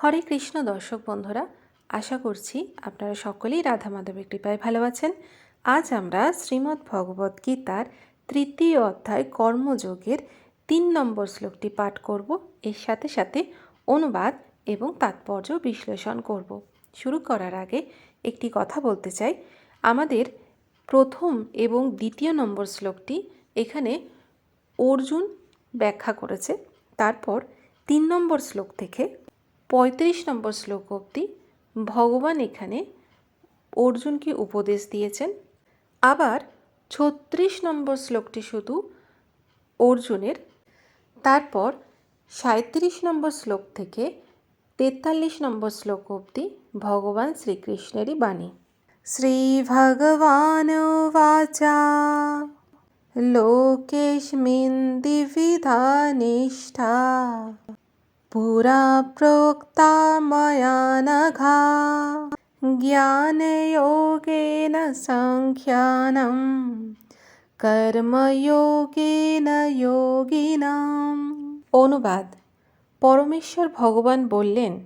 হরে কৃষ্ণ দর্শক বন্ধুরা, আশা করছি আপনারা সকলেই রাধা মাধবের কৃপায় ভালো আছেন। আজ আমরা শ্রীমদ্ ভগবত গীতার তৃতীয় অধ্যায় কর্মযোগের তিন নম্বর শ্লোকটি পাঠ করব। এর সাথে সাথে অনুবাদ এবং তাৎপর্য বিশ্লেষণ করব। শুরু করার আগে একটি কথা বলতে চাই। আমাদের প্রথম এবং দ্বিতীয় নম্বর শ্লোকটি এখানে অর্জুন ব্যাখ্যা করেছে। তারপর তিন নম্বর শ্লোক থেকে পঁয়ত্রিশ নম্বর শ্লোক অবধি ভগবান এখানে অর্জুনকে উপদেশ দিয়েছেন। আবার ছত্রিশ নম্বর শ্লোকটি শুধু অর্জুনের। তারপর সাঁত্রিশ নম্বর শ্লোক থেকে তেতাল্লিশ নম্বর শ্লোক অব্দি ভগবান শ্রীকৃষ্ণেরই বাণী। শ্রী ভগবান বাচা লোকেশমিন দিবিধা নিষ্ঠা पुरा प्रोक्ता मया नघा ज्ञानयोगेन सङ्ख्यानं কর্মযোগেন যোগিনাম অনুবাদ পরমেশ্বর ভগবান বললেন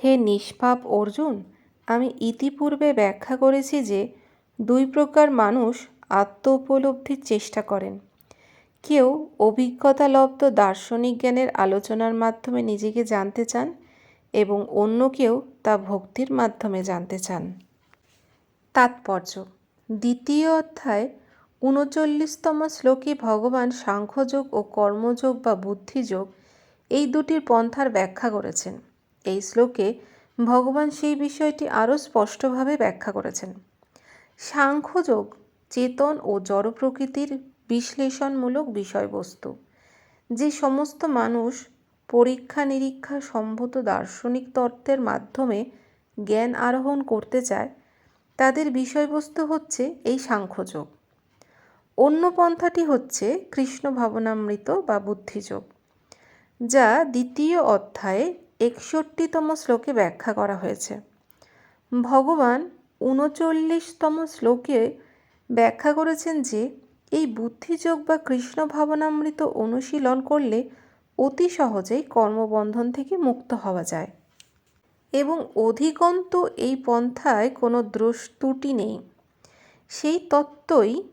হে নিষ্পাপ অর্জুন আমি ইতিপূর্বে ব্যাখ্যা করেছি যে দুই প্রকার মানুষ আত্ম উপলব্ধির চেষ্টা করেন কেউ অভিজ্ঞতালব্ধ দার্শনিক জ্ঞানের আলোচনার মাধ্যমে নিজেকে জানতে চান এবং অন্য কেউ তা ভক্তির মাধ্যমে জানতে চান। তাৎপর্য। দ্বিতীয় অধ্যায়, উনচল্লিশতম শ্লোকে ভগবান সাংখ্যযোগ ও কর্মযোগ বা বুদ্ধিযোগ এই দুটির পন্থার ব্যাখ্যা করেছেন। এই শ্লোকে ভগবান সেই বিষয়টি আরও স্পষ্টভাবে ব্যাখ্যা করেছেন। সাংখ্যযোগ, চেতন ও জড় প্রকৃতির বিশ্লেষণমূলক বিষয়বস্তু। যে সমস্ত মানুষ পরীক্ষা নিরীক্ষা সম্ভূত দার্শনিক তত্ত্বের মাধ্যমে জ্ঞান আরোহণ করতে চায়, তাদের বিষয়বস্তু হচ্ছে এই সাংখ্যযোগ। অন্য পন্থাটি হচ্ছে কৃষ্ণ ভাবনামৃত বা বুদ্ধিযোগ, যা দ্বিতীয় অধ্যায়ে একষট্টিতম শ্লোকে ব্যাখ্যা করা হয়েছে। ভগবান উনচল্লিশতম শ্লোকে ব্যাখ্যা করেছেন যে এই বুদ্ধিযোগ বা কৃষ্ণ ভাবনামৃত অনুশীলন করলে অতি সহজেই কর্মবন্ধন থেকে মুক্ত হওয়া যায়। এবং অধিকন্ত এই পন্থায় কোনো দ্রষ্টুটি নেই। সেই তত্ত্বই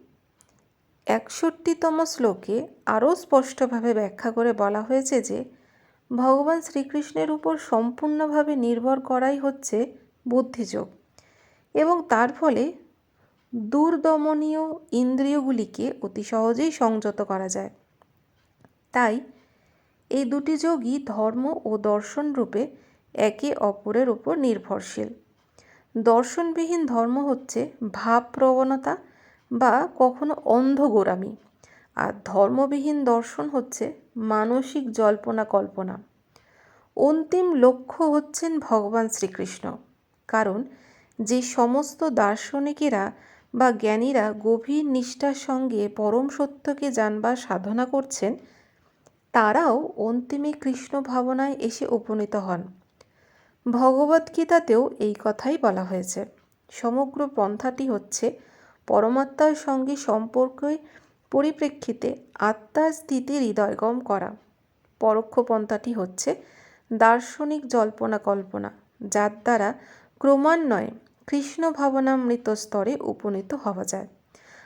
একষট্টিতম শ্লোকে আরও স্পষ্টভাবে ব্যাখ্যা করে বলা হয়েছে যে, ভগবান শ্রীকৃষ্ণের উপর সম্পূর্ণভাবে নির্ভর করাই হচ্ছে বুদ্ধিযোগ। এবং তার ফলে দুর্দমনীয় ইন্দ্রিয়গুলিকে অতি সহজেই সংযত করা যায়। তাই, এই দুটি যোগই ধর্ম ও দর্শন রূপে একে অপরের উপর নির্ভরশীল। দর্শনবিহীন ধর্ম হচ্ছে ভাব প্রবণতা বা কখনো অন্ধগোরামি আর ধর্মবিহীন দর্শন হচ্ছে মানসিক জল্পনা কল্পনা অন্তিম লক্ষ্য হচ্ছেন ভগবান শ্রীকৃষ্ণ, কারণ যে সমস্ত দার্শনিকেরা বা জ্ঞানীরা গভীর নিষ্ঠার সঙ্গে পরম সত্যকে জানবার সাধনা করছেন, তারাও অন্তিমে কৃষ্ণ ভাবনায় এসে উপনীত হন। ভগবদ্গীতাতেও এই কথাই বলা হয়েছে। সমগ্র পন্থাটি হচ্ছে পরমাত্মার সঙ্গে সম্পর্কে পরিপ্রেক্ষিতে আত্মার স্থিতি হৃদয়গম করা। পরোক্ষ পন্থাটি হচ্ছে দার্শনিক জল্পনা কল্পনা, যার দ্বারা ক্রমান্বয়ে কৃষ্ণ ভাবনামৃত স্তরে উপনীত হওয়া যায়।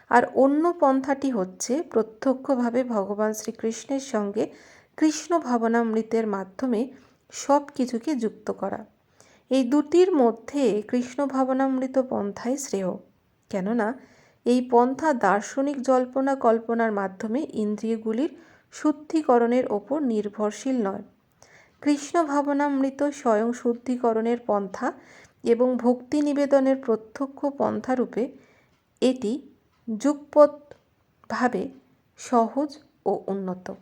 আর অন্য পন্থাটি হচ্ছে প্রত্যক্ষভাবে ভগবান শ্রীকৃষ্ণের সঙ্গে কৃষ্ণ ভাবনামৃতের মাধ্যমে সব কিছুকে যুক্ত করা। এই দুটির মধ্যে কৃষ্ণ ভাবনামৃত পন্থাই শ্রেয়। কেননা, এই পন্থা দার্শনিক জল্পনা কল্পনার মাধ্যমে ইন্দ্রিয়গুলির শুদ্ধিকরণের ওপর নির্ভরশীল নয়। কৃষ্ণ ভাবনামৃত স্বয়ং শুদ্ধিকরণের পন্থা এবং ভক্তি নিবেদনের প্রত্যক্ষ পন্থারূপে এটি যুগপৎভাবে সহজ ও উন্নত।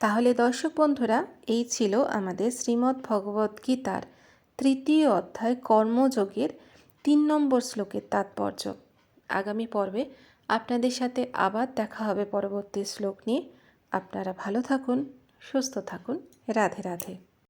তাহলে দর্শক বন্ধুরা, এই ছিল আমাদের শ্রীমদ্ ভগবদ গীতার তৃতীয় অধ্যায় কর্মযোগের তিন নম্বর শ্লোকের তাৎপর্য। আগামী পর্বে আপনাদের সাথে আবার দেখা হবে পরবর্তী শ্লোক নিয়ে। আপনারা ভালো থাকুন, সুস্থ থাকুন। রাধে রাধে।